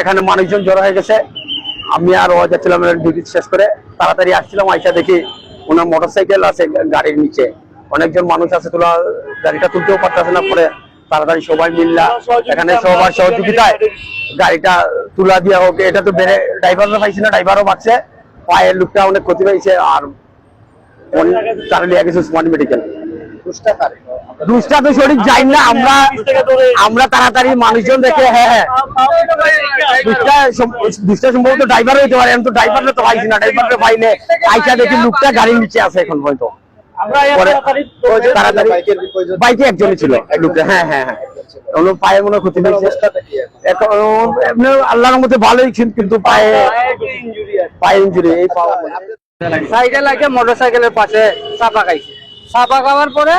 এখানে মানুষজন জড়ো হয়ে গেছে। আমি আর ও যাচ্ছিলাম ডিউটি শেষ করে তাড়াতাড়ি আসছিলাম, আইসা দেখি ওনার মোটরসাইকেল আছে গাড়ির নিচে। অনেকজন মানুষ আছে, তোলা গাড়িটা তুলতেও পারতেছে না, পরে তাড়াতাড়ি সবাই মিললা, এখানে সবার সহযোগিতায় গাড়িটা তুলা দিয়া হোক, এটা তো বেড়ে ড্রাইভারও পাইছে না ড্রাইভারও বাড়ছে পায়ের লোকটা অনেক ক্ষতি পাইছে আর দুষ্টা তো শরীর না, আমরা তাড়াতাড়ি মানুষজন দেখে হ্যাঁ হ্যাঁ। ড্রাইভার হইতে পারে আমি তো তো পাইছি না ড্রাইভারটা পাইলে আইসা দেখি লোকটা গাড়ির নিচে আছে এখন তাড়াতাড়ি বাইকে একজনই ছিল। লোকটা হ্যাঁ হ্যাঁ হ্যাঁ। ওনার পায়ে মনে ক্ষতি হয়েছে। এখন। আল্লাহর মধ্যে ভালোই কিন্তু পায়ে পায়ে ইঞ্জুরি এই পাওয়া সাইকেল লাগে মোটর সাইকেলের পাশে চাপা খাইছে। চাপা খাওয়ার পরে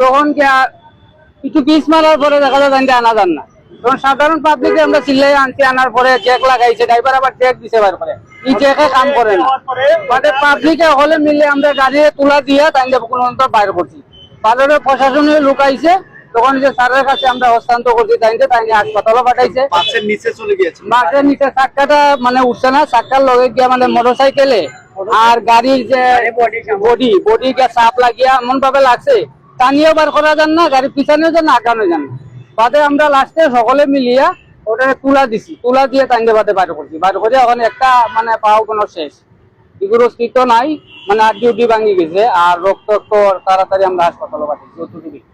তখন কি আর কিছু পিস মারার পরে দেখা যায় জানতে আনা যান না। তখন সাধারণ পাবলিকে আমরা চিল্লাই আনছি আনার পরে চেক লাগাইছে ড্রাইভার আবার চেক দিছে বার করে। কাম করে না। মানে পাবলিকে হলে মিলে আমরা গাড়ি তুলা দিয়ে তাই কোনো বাইর করছি। বাজারে প্রশাসনীয় লোক আইছে তখন যে স্যারের কাছে আমরা হস্তান্তর করছি তাই তাই হাসপাতালও পাঠাইছে। বাসের নিচে চলে গিয়েছে। বাসের নিচে চাক্কাটা মানে উঠছে না চাক্কার লগে গিয়া মানে মোটর সাইকেলে আর গাড়ির যে বডি বডি কে চাপ লাগিয়া এমন ভাবে লাগছে টানিও বার করা যান না গাড়ির পিছানেও যান না আগানো যান বাদে আমরা লাস্টে সকলে মিলিয়া ওটা তুলা দিছি, তুলা দিয়ে টাইনে বাদে বাইর করছি। বাইর করে এখন একটা মানে পাও কোনো শেষ। এগুলো অস্তিত্ব নাই মানে আর ডিউটি ভাঙি গেছে, আর রক্ত তাড়াতাড়ি আমরা হাসপাতালে পাঠিয়েছি। অত্যধিক